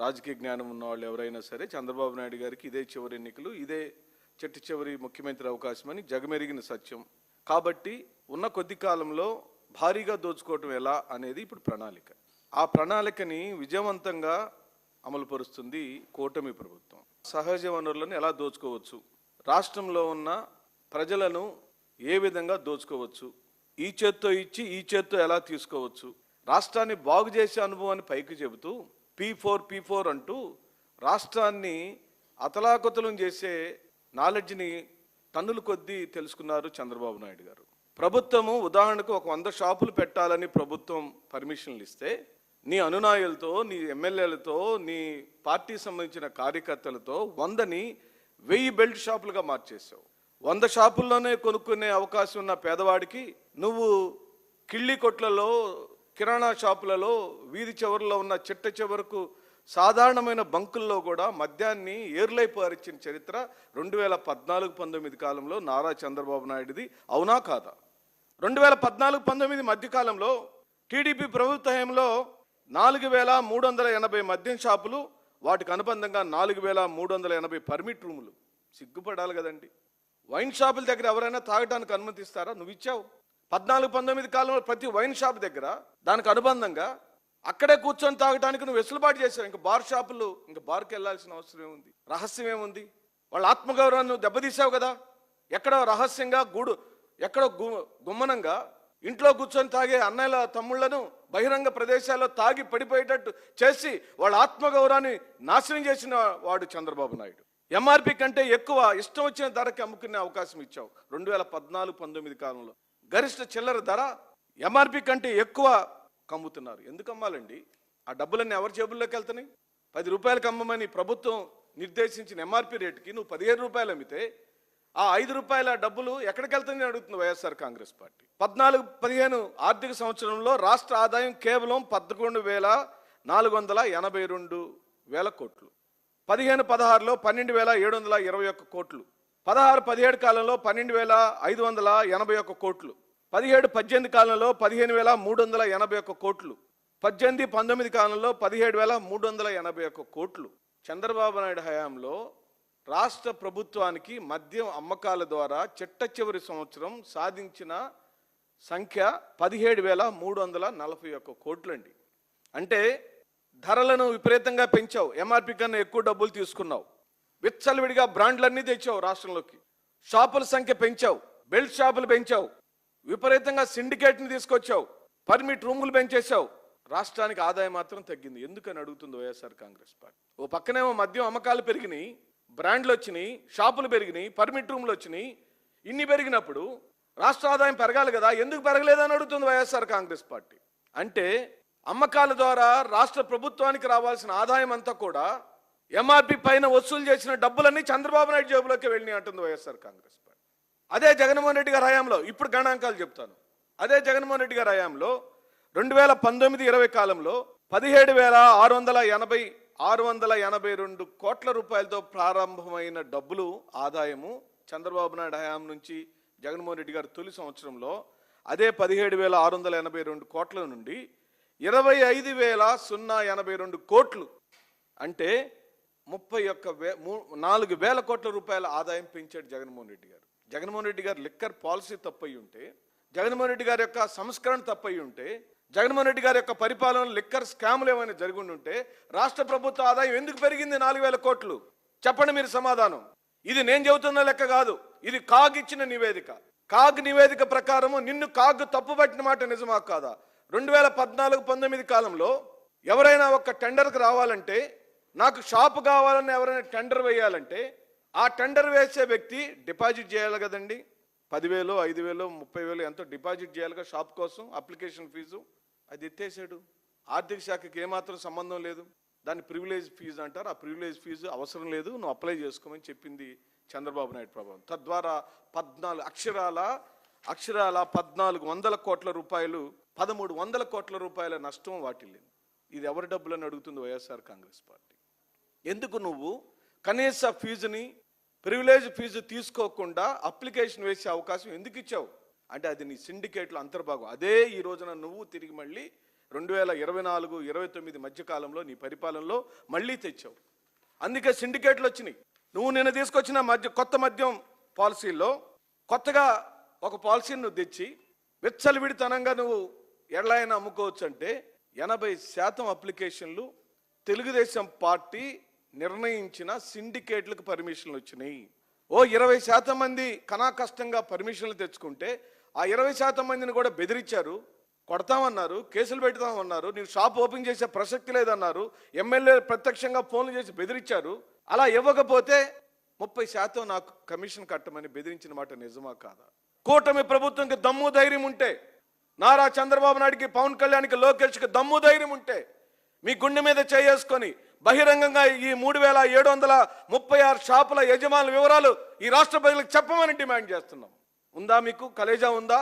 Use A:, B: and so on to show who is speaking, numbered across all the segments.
A: రాజకీయ జ్ఞానం ఉన్న వాళ్ళు ఎవరైనా సరే చంద్రబాబు నాయుడు గారికి ఇదే చివరి ఎన్నికలు ఇదే చెట్టు చివరి ముఖ్యమంత్రి అవకాశం అని జగమెరిగిన సత్యం. కాబట్టి ఉన్న కొద్ది కాలంలో భారీగా దోచుకోవటం ఎలా అనేది ఇప్పుడు ప్రణాళిక. ఆ ప్రణాళికని విజయవంతంగా అమలుపరుస్తుంది కూటమి ప్రభుత్వం. సహజ వనరులను ఎలా దోచుకోవచ్చు? రాష్ట్రంలో ఉన్న ప్రజలను ఏ విధంగా దోచుకోవచ్చు? ఈ చేత్తో ఇచ్చి ఈ చేత్తో ఎలా తీసుకోవచ్చు? రాష్ట్రాన్ని బాగు చేసే అనుభవాన్ని పైకి చెబుతూ పీ ఫోర్ పీ ఫోర్ అంటూ రాష్ట్రాన్ని అతలాకుతలం చేసే నాలెడ్జ్ని టన్నుల కొద్దీ తెలుసుకున్నారు చంద్రబాబు నాయుడు గారు. ప్రభుత్వము ఉదాహరణకు ఒక వంద షాపులు పెట్టాలని ప్రభుత్వం పర్మిషన్లు ఇస్తే నీ అనునాయులతో నీ ఎమ్మెల్యేలతో నీ పార్టీ సంబంధించిన కార్యకర్తలతో వందని వెయ్యి బెల్ట్ షాపులుగా మార్చేసావు వంద షాపుల్లోనే కొనుక్కునే అవకాశం ఉన్న పేదవాడికి నువ్వు కిళ్ళి కొట్లలో కిరాణా షాపులలో వీధి చివరిలో ఉన్న చిట్ట చివరకు సాధారణమైన బంకుల్లో కూడా మద్యాన్ని ఏర్లై పారించిన చరిత్ర రెండు వేల పద్నాలుగు పంతొమ్మిది కాలంలో నారా చంద్రబాబు నాయుడుది. అవునా కాదా? రెండు వేల పద్నాలుగు పంతొమ్మిది మధ్యకాలంలో టీడీపీ ప్రభుత్వంలో నాలుగు వేల మూడు వందల ఎనభై మద్యం షాపులు వాటికి అనుబంధంగా నాలుగు వేల మూడు వందల ఎనభై పర్మిట్ రూములు. సిగ్గుపడాలి కదండి. వైన్ షాపుల దగ్గర ఎవరైనా తాగడానికి అనుమతిస్తారా? నువ్వు ఇచ్చావు. పద్నాలుగు పంతొమ్మిది కాలంలో ప్రతి వైన్ షాప్ దగ్గర దానికి అనుబంధంగా అక్కడే కూర్చొని తాగడానికి నువ్వు వెసులుబాటు చేసావు ఇంకా బార్ షాపులు ఇంకా బార్కి వెళ్ళాల్సిన అవసరం ఏముంది? రహస్యం ఏముంది? వాళ్ళ ఆత్మగౌరవాన్ని నువ్వు దెబ్బతీసావు కదా? ఎక్కడో రహస్యంగా గూడు ఎక్కడో గు గుమ్మనంగా ఇంట్లో కూర్చొని తాగే అన్నయ్యల తమ్ముళ్ళను బహిరంగ ప్రదేశాల్లో తాగి పడిపోయేటట్టు చేసి వాళ్ళ ఆత్మగౌరవాన్ని నాశనం చేసిన వాడు చంద్రబాబు నాయుడు. ఎంఆర్పి కంటే ఎక్కువ ఇష్టం వచ్చిన ధరకి అమ్ముకునే అవకాశం ఇచ్చావు. రెండు వేల పద్నాలుగు పంతొమ్మిది కాలంలో. గరిష్ట చిల్లర ధర ఎంఆర్పి కంటే ఎక్కువ కమ్ముతున్నారు. ఎందుకు అమ్మాలండి? ఆ డబ్బులన్నీ ఎవరి జేబుల్లోకి వెళ్తున్నాయి? పది రూపాయలు అమ్మమని ప్రభుత్వం నిర్దేశించిన ఎంఆర్పి రేటుకి నువ్వు పదిహేను రూపాయలు అమ్మితే ఆ ఐదు రూపాయల డబ్బులు ఎక్కడికి వెళ్తుందని అడుగుతుంది వైఎస్ఆర్ కాంగ్రెస్ పార్టీ. పద్నాలుగు పదిహేను ఆర్థిక సంవత్సరంలో రాష్ట్ర ఆదాయం కేవలం పదకొండు వేల నాలుగు వందల ఎనభై రెండు వేల కోట్లు. పదిహేను పదహారులో పన్నెండు వేల ఏడు వందల ఇరవై ఒక్క కోట్లు. పదహారు పదిహేడు కాలంలో పన్నెండు వేల ఐదు వందల ఎనభై ఒక్క కోట్లు. పదిహేడు పద్దెనిమిది కాలంలో పదిహేను వేల మూడు వందల ఎనభై ఒక్క కోట్లు. పద్దెనిమిది పంతొమ్మిది కాలంలో పదిహేడు వేల మూడు వందల ఎనభై ఒక్క కోట్లు. చంద్రబాబు నాయుడు హయాంలో రాష్ట్ర ప్రభుత్వానికి మద్యం అమ్మకాల ద్వారా చిట్ట చివరి సంవత్సరం సాధించిన సంఖ్య పదిహేడు వేల మూడు వందల నలభై ఒక్క కోట్లండి. అంటే ధరలను విపరీతంగా పెంచావు. ఎంఆర్పి కన్నా ఎక్కువ డబ్బులు తీసుకున్నావు. విచ్చలవిడిగా బ్రాండ్లన్నీ తెచ్చావు రాష్ట్రంలోకి. షాపుల సంఖ్య పెంచావు బెల్ట్ షాపులు పెంచావు విపరీతంగా సిండికేట్ని తీసుకొచ్చావు పర్మిట్ రూములు పెంచేశావు. రాష్ట్రానికి ఆదాయం మాత్రం తగ్గింది. ఎందుకని అడుగుతుంది వైఎస్ఆర్ కాంగ్రెస్ పార్టీ? ఓ పక్కనేమో మద్యం అమ్మకాలు పెరిగినాయి బ్రాండ్లు వచ్చినాయి షాపులు పెరిగినాయి పర్మిట్ రూమ్లు వచ్చినాయి. ఇన్ని పెరిగినప్పుడు రాష్ట్ర ఆదాయం పెరగాలి కదా ఎందుకు పెరగలేదని అడుగుతుంది వైఎస్ఆర్ కాంగ్రెస్ పార్టీ? అంటే అమ్మకాల ద్వారా రాష్ట్ర ప్రభుత్వానికి రావాల్సిన ఆదాయం అంతా కూడా ఎంఆర్పి పైన వసూలు చేసిన డబ్బులన్నీ చంద్రబాబు నాయుడు జేబులోకి వెళ్ళినాయి అంటుంది వైఎస్ఆర్ కాంగ్రెస్ పార్టీ. అదే జగన్మోహన్ రెడ్డి గారి హయాంలో ఇప్పుడు గణాంకాలు చెప్తాను. అదే జగన్మోహన్ రెడ్డి గారి హయాంలో రెండు వేల పంతొమ్మిది ఇరవై కాలంలో పదిహేడు వేల ఆరు వందల ఎనభై ఆరు వందల ఎనభై రెండు కోట్ల రూపాయలతో ప్రారంభమైన డబ్బులు ఆదాయము చంద్రబాబు నాయుడు హయాం నుంచి జగన్మోహన్ రెడ్డి గారు తొలి సంవత్సరంలో అదే పదిహేడు వేల ఆరు వందల ఎనభై రెండు కోట్ల నుండి ఇరవై ఐదు వేల సున్నా ఎనభై రెండు కోట్లు. అంటే ముప్పై ఒక్క వే మూ- నాలుగు వేల కోట్ల రూపాయల ఆదాయం పెంచాడు జగన్మోహన్ రెడ్డి గారు. జగన్మోహన్ రెడ్డి గారు లిక్కర్ పాలసీ తప్పయి ఉంటే జగన్మోహన్ రెడ్డి గారి యొక్క సంస్కరణ తప్పయి ఉంటే జగన్మోహన్ రెడ్డి గారి యొక్క పరిపాలన లిక్కర్ స్కాములు ఏమైనా జరిగి ఉంటే రాష్ట్ర ప్రభుత్వ ఆదాయం ఎందుకు పెరిగింది నాలుగు వేల కోట్లు? చెప్పండి మీరు సమాధానం. ఇది నేను చెబుతున్న లెక్క కాదు. ఇది కాగ్ ఇచ్చిన నివేదిక. కాగ్ నివేదిక ప్రకారము నిన్ను కాగ్ తప్పుపట్టిన మాట నిజమా కాదా? రెండు వేల పద్నాలుగు పంతొమ్మిది కాలంలో ఎవరైనా ఒక టెండర్కి రావాలంటే నాకు షాప్ కావాలని ఎవరైనా టెండర్ వేయాలంటే ఆ టెండర్ వేసే వ్యక్తి డిపాజిట్ చేయాలి కదండి. పదివేలు ఐదు వేలు ముప్పై వేలు ఎంతో డిపాజిట్ చేయాలిగా షాప్ కోసం అప్లికేషన్ ఫీజు. అది ఎత్తేసాడు. ఆర్థిక శాఖకి ఏమాత్రం సంబంధం లేదు. దాన్ని ప్రివిలేజ్ ఫీజు అంటారు. ఆ ప్రివిలేజ్ ఫీజు అవసరం లేదు. నువ్వు అప్లై చేసుకోమని చెప్పింది చంద్రబాబు నాయుడు ప్రభావం. తద్వారా పద్నాలుగు అక్షరాల అక్షరాల పద్నాలుగు వందల కోట్ల రూపాయలు పదమూడు వందల కోట్ల రూపాయల నష్టం వాటిల్లింది. ఇది ఎవరి డబ్బులని అడుగుతుంది వైఎస్ఆర్ కాంగ్రెస్ పార్టీ? ఎందుకు నువ్వు కనీస ఫీజుని ప్రివిలేజ్ ఫీజు తీసుకోకుండా అప్లికేషన్ వేసే అవకాశం ఎందుకు ఇచ్చావు? అంటే అది నీ సిండికేట్లో అంతర్భాగం. అదే ఈ రోజున నువ్వు తిరిగి మళ్ళీ రెండు వేల ఇరవై నాలుగు ఇరవై తొమ్మిది మధ్యకాలంలో నీ పరిపాలనలో మళ్ళీ తెచ్చావు. అందుకే సిండికేట్లు వచ్చినాయి. నువ్వు నిన్న తీసుకొచ్చిన మద్య కొత్త మద్యం పాలసీల్లో కొత్తగా ఒక పాలసీని నువ్వు తెచ్చి విచ్చలవిడితనంగా నువ్వు ఎడ్లైనా అమ్ముకోవచ్చు అంటే ఎనభై శాతం అప్లికేషన్లు తెలుగుదేశం పార్టీ నిర్ణయించిన సిండికేట్లకు పర్మిషన్లు వచ్చినాయి. ఓ ఇరవై శాతం మంది కనా కష్టంగా పర్మిషన్లు తెచ్చుకుంటే ఆ ఇరవై శాతం మందిని కూడా బెదిరించారు. కొడతామన్నారు కేసులు పెడతామన్నారు నీకు షాప్ ఓపెన్ చేసే ప్రసక్తి లేదన్నారు ఎమ్మెల్యే ప్రత్యక్షంగా ఫోన్లు చేసి బెదిరించారు. అలా ఇవ్వకపోతే ముప్పై శాతం నాకు కమిషన్ కట్టమని బెదిరించిన మాట నిజమా కాదా? కూటమి ప్రభుత్వంకి దమ్ము ధైర్యం ఉంటే నారా చంద్రబాబు నాయుడికి పవన్ కళ్యాణ్కి లోకేష్కి దమ్ము ధైర్యం ఉంటే మీ గుండె మీద చేసుకొని బహిరంగంగా ఈ మూడు వేల ఏడు వందల ముప్పై ఆరు షాపుల యజమానుల వివరాలు ఈ రాష్ట్ర ప్రజలకు చెప్పమని డిమాండ్ చేస్తున్నాం. ఉందా మీకు? కలేజా ఉందా?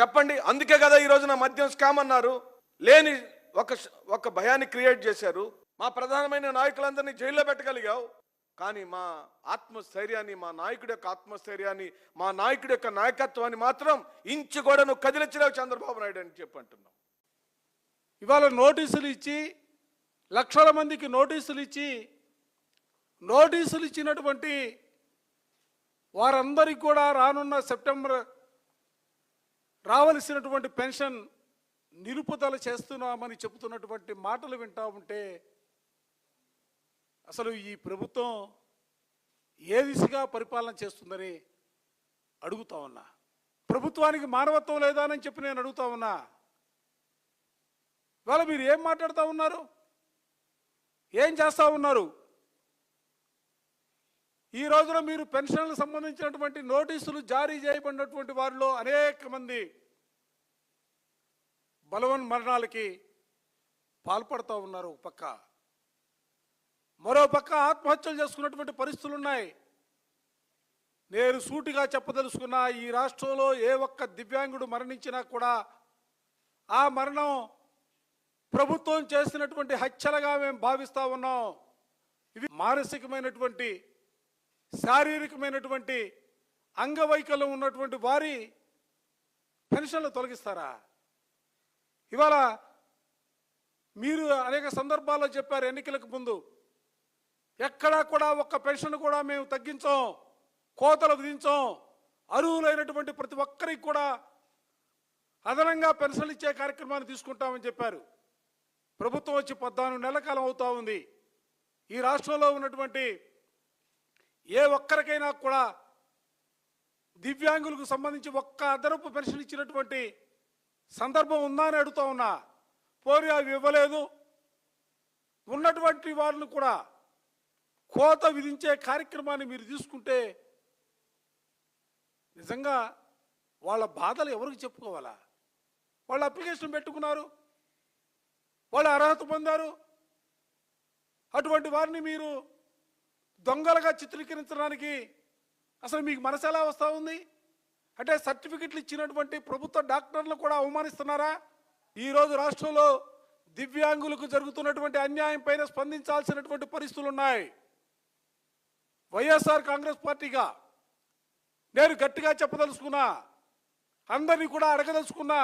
A: చెప్పండి. అందుకే కదా ఈ రోజున మద్యం స్కామ్ అన్నారు. లేని ఒక ఒక భయాన్ని క్రియేట్ చేశారు. మా ప్రధానమైన నాయకులందరినీ జైల్లో పెట్టగలిగావు. కానీ మా ఆత్మస్థైర్యాన్ని మా నాయకుడి యొక్క ఆత్మస్థైర్యాన్ని మా నాయకుడి యొక్క నాయకత్వాన్ని మాత్రం ఇంచు కూడా నువ్వు కదిలించలేవు చంద్రబాబు నాయుడు అని చెప్పి అంటున్నావు
B: ఇవాళ నోటీసులు ఇచ్చి లక్షల మందికి నోటీసులు ఇచ్చి నోటీసులు ఇచ్చినటువంటి వారందరికీ కూడా రానున్న సెప్టెంబర్ రావలసినటువంటి పెన్షన్ నిలుపుదల చేస్తున్నామని చెబుతున్నటువంటి మాటలు వింటా ఉంటే అసలు ఈ ప్రభుత్వం ఏ దిశగా పరిపాలన చేస్తుందని అడుగుతా ఉన్నా. ప్రభుత్వానికి మానవత్వం లేదా అని చెప్పి నేను అడుగుతా ఉన్నా. ఇవాళ మీరు ఏం మాట్లాడుతూ ఉన్నారు? ఏం చేస్తూ ఉన్నారు? ఈ రోజున మీరు పెన్షన్లకు సంబంధించినటువంటి నోటీసులు జారీ చేయబడినటువంటి వారిలో అనేక మంది బలవన్ మరణాలకి పాల్పడుతూ ఉన్నారు ఒక పక్క. మరో పక్క ఆత్మహత్యలు చేసుకున్నటువంటి పరిస్థితులు ఉన్నాయి. నేను సూటిగా చెప్పదలుచుకున్న ఈ రాష్ట్రంలో ఏ ఒక్క దివ్యాంగుడు మరణించినా కూడా ఆ మరణం ప్రభుత్వం చేసినటువంటి హత్యలుగా మేము భావిస్తా ఉన్నాం. ఇవి మానసికమైనటువంటి శారీరకమైనటువంటి అంగవైకల్యం ఉన్నటువంటి వారి పెన్షన్లు తొలగిస్తారా? ఇవాళ మీరు అనేక సందర్భాల్లో చెప్పారు ఎన్నికలకు ముందు. ఎక్కడా కూడా ఒక్క పెన్షన్ కూడా మేము తగ్గించాం కోతలు విధించాం అర్హులైనటువంటి ప్రతి ఒక్కరికి కూడా అదనంగా పెన్షన్లు ఇచ్చే కార్యక్రమాన్ని తీసుకుంటామని చెప్పారు. ప్రభుత్వం వచ్చి పద్నాలుగు నెలల కాలం అవుతా ఉంది. ఈ రాష్ట్రంలో ఉన్నటువంటి ఏ ఒక్కరికైనా కూడా దివ్యాంగులకు సంబంధించి ఒక్క అదనపు పెన్షన్ ఇచ్చినటువంటి సందర్భం ఉందా అని అడుగుతా ఉన్నా. పోరి అవి ఇవ్వలేదు. ఉన్నటువంటి వారిని కూడా కోత విధించే కార్యక్రమాన్ని మీరు తీసుకుంటే నిజంగా వాళ్ళ బాధలు ఎవరికి చెప్పుకోవాలా? వాళ్ళు అప్లికేషన్ పెట్టుకున్నారు. వాళ్ళు అర్హత పొందారు. అటువంటి వారిని మీరు దొంగలుగా చిత్రీకరించడానికి అసలు మీకు మనసు ఎలా వస్తూ ఉంది? అంటే సర్టిఫికెట్లు ఇచ్చినటువంటి ప్రభుత్వ డాక్టర్లు కూడా అవమానిస్తున్నారా? ఈరోజు రాష్ట్రంలో దివ్యాంగులకు జరుగుతున్నటువంటి అన్యాయం పైన స్పందించాల్సినటువంటి పరిస్థితులు ఉన్నాయి. వైఎస్ఆర్ కాంగ్రెస్ పార్టీగా నేను గట్టిగా చెప్పదలుచుకున్నా అందరినీ కూడా అడగదలుచుకున్నా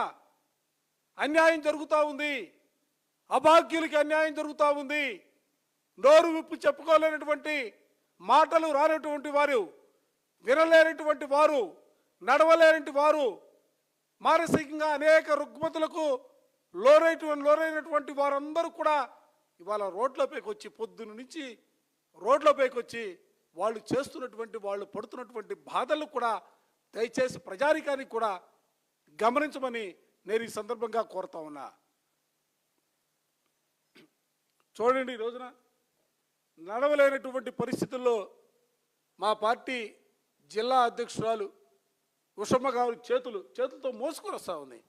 B: అన్యాయం జరుగుతూ ఉంది. అభాగ్యులకి అన్యాయం జరుగుతూ ఉంది. నోరు విప్పు చెప్పుకోలేనటువంటి మాటలు రానటువంటి వారు వినలేనటువంటి వారు నడవలేనటువంటి వారు మానసికంగా అనేక రుగ్మతులకు లోనైనటువంటి లోనైనటువంటి వారందరూ కూడా ఇవాళ రోడ్లపైకి వచ్చి పొద్దున్న నుంచి రోడ్లపైకి వచ్చి వాళ్ళు చేస్తున్నటువంటి వాళ్ళు పడుతున్నటువంటి బాధలు కూడా దయచేసి ప్రజానికానికి కూడా గమనించమని నేను ఈ సందర్భంగా కోరుతా ఉన్నా. చూడండి ఈ రోజున నడవలేనటువంటి పరిస్థితుల్లో మా పార్టీ జిల్లా అధ్యక్షురాలు ఉషమ్మ గారు చేతులు చేతులతో మోసుకొని వస్తూ ఉంది.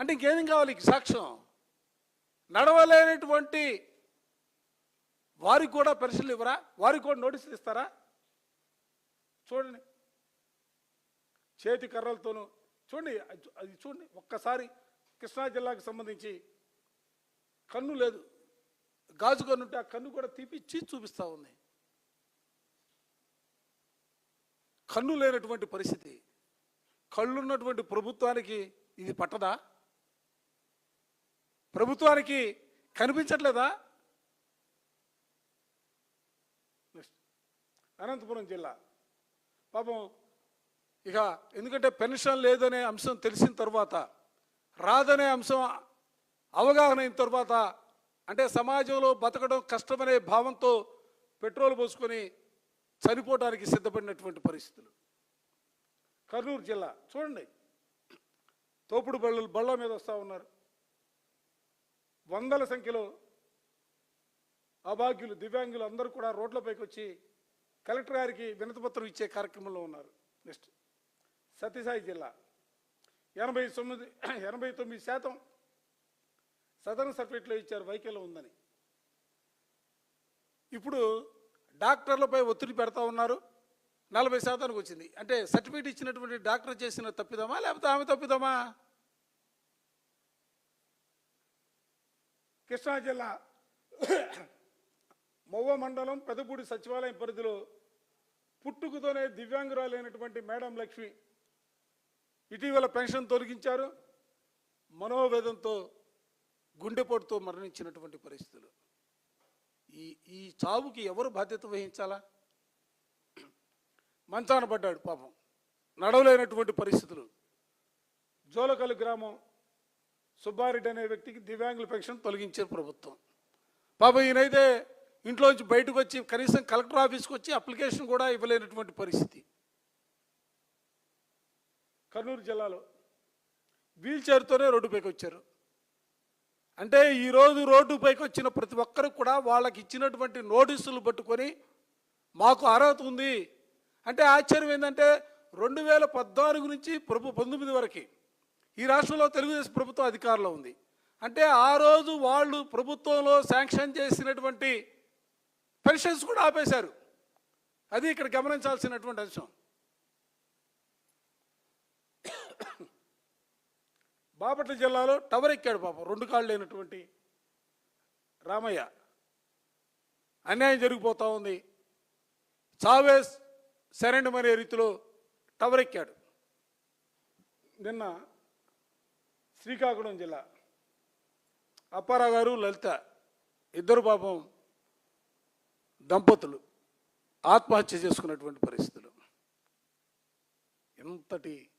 B: అంటే ఇంకేం కావాలి సాక్ష్యం? నడవలేనటువంటి వారికి కూడా పెన్షన్లు ఇవ్వరా? వారికి కూడా నోటీసులు ఇస్తారా? చూడండి. చేతి కర్రలతోనూ చూడండి అది- అది చూడండి ఒక్కసారి కృష్ణా జిల్లాకు సంబంధించి కన్ను లేదు. గాజు కన్ను ఆ కన్ను కూడా తీపిచ్చి చూపిస్తా ఉంది. కన్ను లేనటువంటి పరిస్థితి. కళ్ళున్నటువంటి ప్రభుత్వానికి ఇది పట్టదా? ప్రభుత్వానికి కనిపించట్లేదా? అనంతపురం జిల్లా. పాపం ఇక ఎందుకంటే పెన్షన్ లేదనే అంశం తెలిసిన తర్వాత రాదనే అంశం అవగాహన అయిన తర్వాత అంటే సమాజంలో బతకడం కష్టమనే భావంతో పెట్రోల్ పోసుకొని చనిపోవడానికి సిద్ధపడినటువంటి పరిస్థితులు. కర్నూలు జిల్లా చూడండి. తోపుడు బళ్ళు బళ్ళ మీద వస్తూ ఉన్నారు. వందల సంఖ్యలో అభాగ్యులు దివ్యాంగులు అందరూ కూడా రోడ్లపైకి వచ్చి కలెక్టర్ గారికి వినతిపత్రం ఇచ్చే కార్యక్రమంలో ఉన్నారు. నెక్స్ట్. సత్యసాయి జిల్లా. ఎనభై తొమ్మిది ఎనభై తొమ్మిది శాతం సదరన్ సర్టిఫికేట్లో ఇచ్చారు వైకల్యం ఉందని. ఇప్పుడు డాక్టర్లపై ఒత్తిడి పెడతా ఉన్నారు. నలభై శాతానికి వచ్చింది. అంటే సర్టిఫికేట్ ఇచ్చినటువంటి డాక్టర్ చేసిన తప్పిదమా? లేకపోతే ఆమె తప్పిదమా? కృష్ణా జిల్లా మొవ్వ మండలం పెదపూడి సచివాలయం పరిధిలో పుట్టుకతోనే దివ్యాంగురాలైనటువంటి మేడం లక్ష్మి ఇటీవల పెన్షన్ తొలగించారు. మనోవేదంతో గుండెపోటుతో మరణించినటువంటి పరిస్థితులు. ఈ ఈ చావుకి ఎవరు బాధ్యత వహించాలా? మంచాన పడ్డాడు పాపం. నడవలేనటువంటి పరిస్థితులు. జోలకల్లు గ్రామం సుబ్బారెడ్డి అనే వ్యక్తికి దివ్యాంగుల పెన్షన్ తొలగించారు ప్రభుత్వం. పాపం ఈయనైతే ఇంట్లోంచి బయటకు వచ్చి కనీసం కలెక్టర్ ఆఫీస్కి వచ్చి అప్లికేషన్ కూడా ఇవ్వలేనటువంటి పరిస్థితి. కర్నూలు జిల్లాలో వీల్ చైర్తోనే రోడ్డుపైకి వచ్చారు. అంటే ఈరోజు రోడ్డుపైకి వచ్చిన ప్రతి ఒక్కరు కూడా వాళ్ళకి ఇచ్చినటువంటి నోటీసులు పట్టుకొని మాకు అర్హత ఉంది. అంటే ఆశ్చర్యం ఏంటంటే రెండు వేల పద్నాలుగు నుంచి ప్రభు పంతొమ్మిది వరకు ఈ రాష్ట్రంలో తెలుగుదేశం ప్రభుత్వం అధికారంలో ఉంది. అంటే ఆ రోజు వాళ్ళు ప్రభుత్వంలో శాంక్షన్ చేసినటువంటి పెన్షన్స్ కూడా ఆపేశారు. అది ఇక్కడ గమనించాల్సినటువంటి అంశం. బాపట్ల జిల్లాలో టవర్ ఎక్కాడు పాపం. రెండు కాళ్ళు లేనటువంటి రామయ్య. అన్యాయం జరిగిపోతూ ఉంది. చావేస్ సరెండర్ అనే రీతిలో టవర్ ఎక్కాడు. నిన్న శ్రీకాకుళం జిల్లా. అప్పారావు గారు లలిత ఇద్దరు పాపం దంపతులు ఆత్మహత్య చేసుకున్నటువంటి పరిస్థితులు. ఎంతటి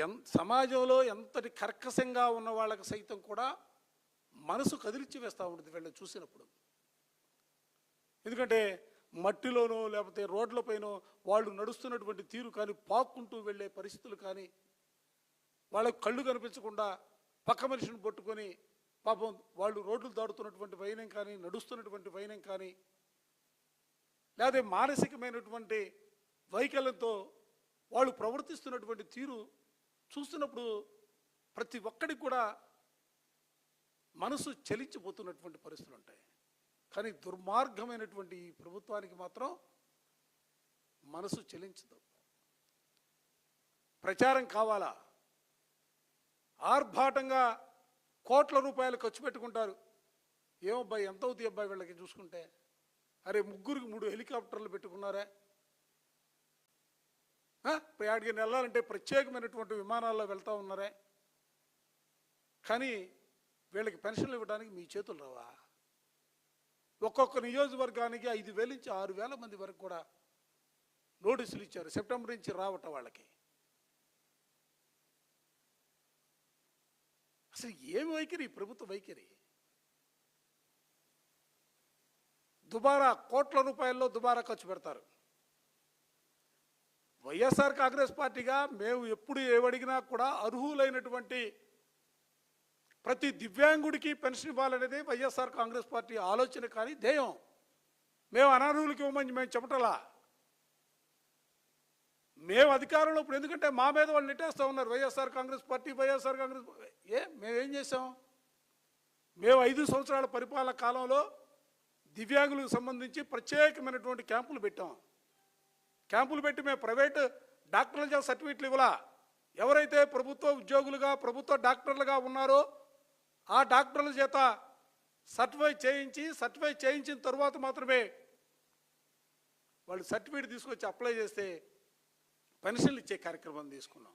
B: ఎం ఎన్ సమాజంలో ఎంతటి కర్కశంగా ఉన్న వాళ్ళకి సైతం కూడా మనసు కదిలిచ్చి వేస్తూ ఉంటుంది వీళ్ళని చూసినప్పుడు. ఎందుకంటే మట్టిలోనో లేకపోతే రోడ్లపైనో వాళ్ళు నడుస్తున్నటువంటి తీరు కానీ పాక్కుంటూ వెళ్ళే పరిస్థితులు కానీ వాళ్ళకు కళ్ళు కనిపించకుండా పక్క మనిషిని పట్టుకొని పాపం వాళ్ళు రోడ్లు దాడుతున్నటువంటి వైనం కానీ నడుస్తున్నటువంటి వైనం కానీ లేదా మానసికమైనటువంటి వైకల్యంతో వాళ్ళు ప్రవర్తిస్తున్నటువంటి తీరు చూస్తున్నప్పుడు ప్రతి ఒక్కడికి కూడా మనసు చలించిపోతున్నటువంటి పరిస్థితులు ఉంటాయి. కానీ దుర్మార్గమైనటువంటి ఈ ప్రభుత్వానికి మాత్రం మనసు చలించదు. ప్రచారం కావాలా? ఆర్భాటంగా కోట్ల రూపాయలు ఖర్చు పెట్టుకుంటారు. ఏమబ్బాయి ఎంత అవుతాయి అబ్బాయి వీళ్ళకి చూసుకుంటే? అరే ముగ్గురికి మూడు హెలికాప్టర్లు పెట్టుకున్నారా. ఆ? వెళ్ళాలంటే ప్రత్యేకమైనటువంటి విమానాల్లో వెళ్తూ ఉన్నారే. కానీ వీళ్ళకి పెన్షన్లు ఇవ్వడానికి మీ చేతులు రావా? ఒక్కొక్క నియోజకవర్గానికి ఐదు వేల నుంచి ఆరు వేల మంది వరకు కూడా నోటీసులు ఇచ్చారు సెప్టెంబర్ నుంచి రావట వాళ్ళకి. అసలు ఏమి వైఖరి? ప్రభుత్వ వైఖరి. దుబారా కోట్ల రూపాయల్లో దుబారా ఖర్చు పెడతారు. వైఎస్ఆర్ కాంగ్రెస్ పార్టీగా మేము ఎప్పుడు ఏమడిగినా కూడా అర్హులైనటువంటి ప్రతి దివ్యాంగుడికి పెన్షన్ ఇవ్వాలనేది వైఎస్ఆర్ కాంగ్రెస్ పార్టీ ఆలోచన కానీ ధ్యేయం. మేము అనర్హులకి ఇవ్వమని మేము చెప్పటలా? మేము అధికారంలో ఇప్పుడు ఎందుకంటే మా మీద వాళ్ళు నెట్టేస్తూ ఉన్నారు. YSR Congress party YSR Congress ఏ మేమేం చేసాం మేము ఐదు సంవత్సరాల పరిపాలన కాలంలో దివ్యాంగులకు సంబంధించి ప్రత్యేకమైనటువంటి క్యాంపులు పెట్టాం. క్యాంపులు పెట్టి మేము ప్రైవేట్ డాక్టర్ల చేత సర్టిఫికెట్లు ఇవ్వలా? ఎవరైతే ప్రభుత్వ ఉద్యోగులుగా ప్రభుత్వ డాక్టర్లుగా ఉన్నారో ఆ డాక్టర్ల చేత సర్టిఫై చేయించి సర్టిఫై చేయించిన తర్వాత మాత్రమే వాళ్ళు సర్టిఫికేట్ తీసుకొచ్చి అప్లై చేస్తే పెన్షన్లు ఇచ్చే కార్యక్రమం తీసుకున్నాం.